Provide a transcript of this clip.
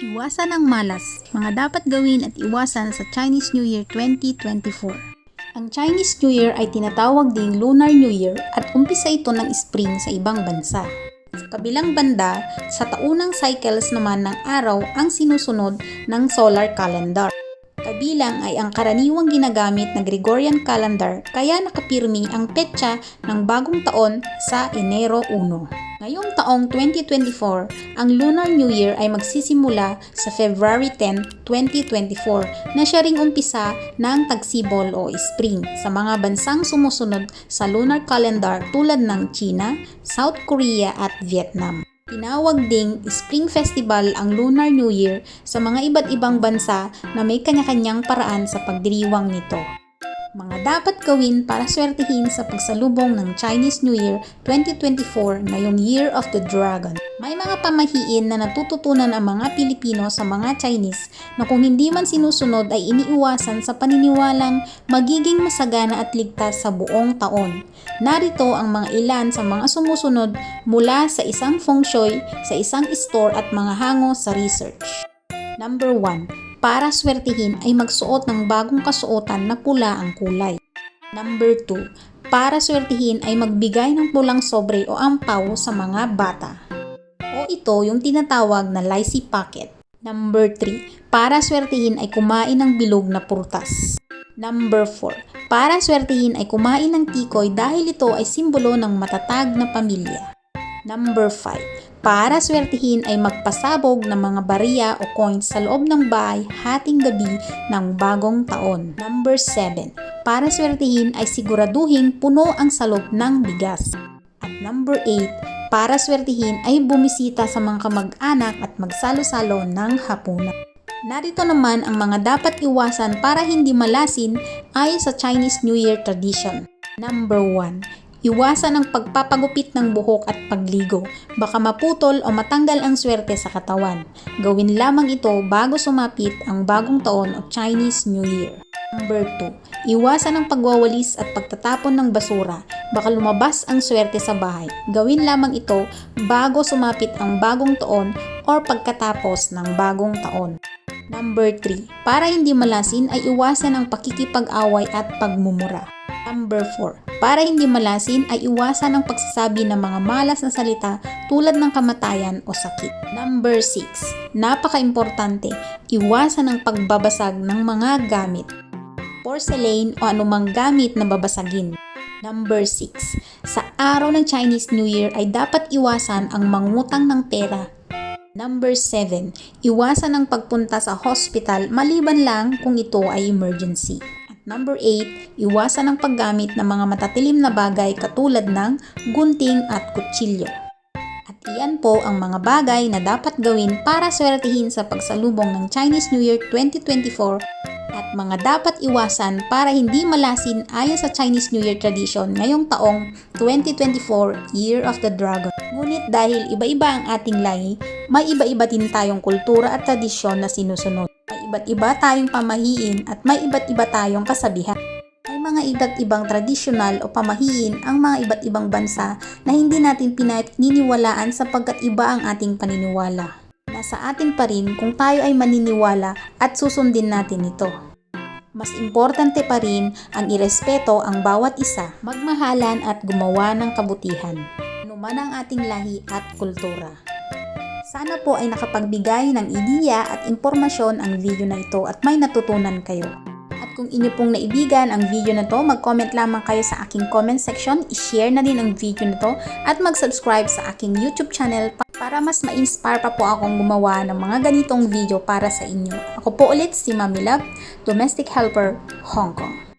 Iwasan ang malas, mga dapat gawin at iwasan sa Chinese New Year 2024. Ang Chinese New Year ay tinatawag ding Lunar New Year at umpisa ito ng spring sa ibang bansa. Sa kabilang banda, sa taunang cycles naman ng araw ang sinusunod ng solar calendar. Kabilang ay ang karaniwang ginagamit na Gregorian calendar kaya nakapirmi ang petsa ng bagong taon sa Enero 1. Ngayong taong 2024, ang Lunar New Year ay magsisimula sa February 10, 2024 na siya ring umpisa ng tagsibol o spring sa mga bansang sumusunod sa lunar calendar tulad ng China, South Korea at Vietnam. Tinawag ding Spring Festival ang Lunar New Year sa mga iba't ibang bansa na may kanya-kanyang paraan sa pagdiriwang nito. Mga dapat gawin para swertihin sa pagsalubong ng Chinese New Year 2024 ngayong Year of the Dragon. May mga pamahiin na natututunan ang mga Pilipino sa mga Chinese na kung hindi man sinusunod ay iniiwasan sa paniniwalang magiging masagana at ligtas sa buong taon. Narito ang mga ilan sa mga sumusunod mula sa isang feng shui, sa isang store at mga hango sa research. Number 1. Para swertihin ay magsuot ng bagong kasuotan na pula ang kulay. Number 2. Para swertihin ay magbigay ng pulang sobre o ampaw sa mga bata. O ito yung tinatawag na lychee pocket. Number 3. Para swertihin ay kumain ng bilog na prutas. Number 4. Para swertihin ay kumain ng tikoy dahil ito ay simbolo ng matatag na pamilya. Number 5. Para swertihin ay magpasabog ng mga bariya o coins sa loob ng bahay hating gabi ng bagong taon. Number 7. Para swertihin ay siguraduhin puno ang salop ng bigas. At number 8. Para swertihin ay bumisita sa mga kamag-anak at magsalo-salo ng hapunan. Narito naman ang mga dapat iwasan para hindi malasin ayon sa Chinese New Year tradition. Number 1. Iwasan ang pagpapagupit ng buhok at pagligo. Baka maputol o matanggal ang swerte sa katawan. Gawin lamang ito bago sumapit ang bagong taon o Chinese New Year. Number 2. Iwasan ang pagwawalis at pagtatapon ng basura. Baka lumabas ang swerte sa bahay. Gawin lamang ito bago sumapit ang bagong taon or pagkatapos ng bagong taon. Number 3. Para hindi malasin ay iwasan ang pakikipag-away at pagmumura. Number 4. Para hindi malasin ay iwasan ang pagsasabi ng mga malas na salita tulad ng kamatayan o sakit. Number 6. Napaka-importante, iwasan ang pagbabasag ng mga gamit. Porcelain o anumang gamit na babasagin. Number 6. Sa araw ng Chinese New Year ay dapat iwasan ang mangutang ng pera Number 7. Iwasan ang pagpunta sa hospital maliban lang kung ito ay emergency. Number 8. Iwasan ang paggamit ng mga matatilim na bagay katulad ng gunting at kutsilyo. At iyan po ang mga bagay na dapat gawin para swertihin sa pagsalubong ng Chinese New Year 2024 at mga dapat iwasan para hindi malasin ayon sa Chinese New Year tradition ngayong taong 2024 Year of the Dragon. Ngunit dahil iba-iba ang ating lahi, may iba-iba din tayong kultura at tradisyon na sinusunod. Iba't iba tayong pamahiin at may iba't iba tayong kasabihan. May mga iba't ibang tradisyonal o pamahiin ang mga iba't ibang bansa na hindi natin pinaniniwalaan sapagkat iba ang ating paniniwala. Nasa atin pa rin kung tayo ay maniniwala at susundin natin ito. Mas importante pa rin ang irespeto ang bawat isa, magmahalan at gumawa ng kabutihan, anuman ang ating lahi at kultura. Sana po ay nakapagbigay ng ideya at impormasyon ang video na ito at may natutunan kayo. At kung inyo pong naibigan ang video na to, mag-comment lamang kayo sa aking comment section, i-share na din ang video na to at mag-subscribe sa aking YouTube channel para mas ma-inspire pa po akong gumawa ng mga ganitong video para sa inyo. Ako po ulit si Mami Love, Domestic Helper, Hong Kong.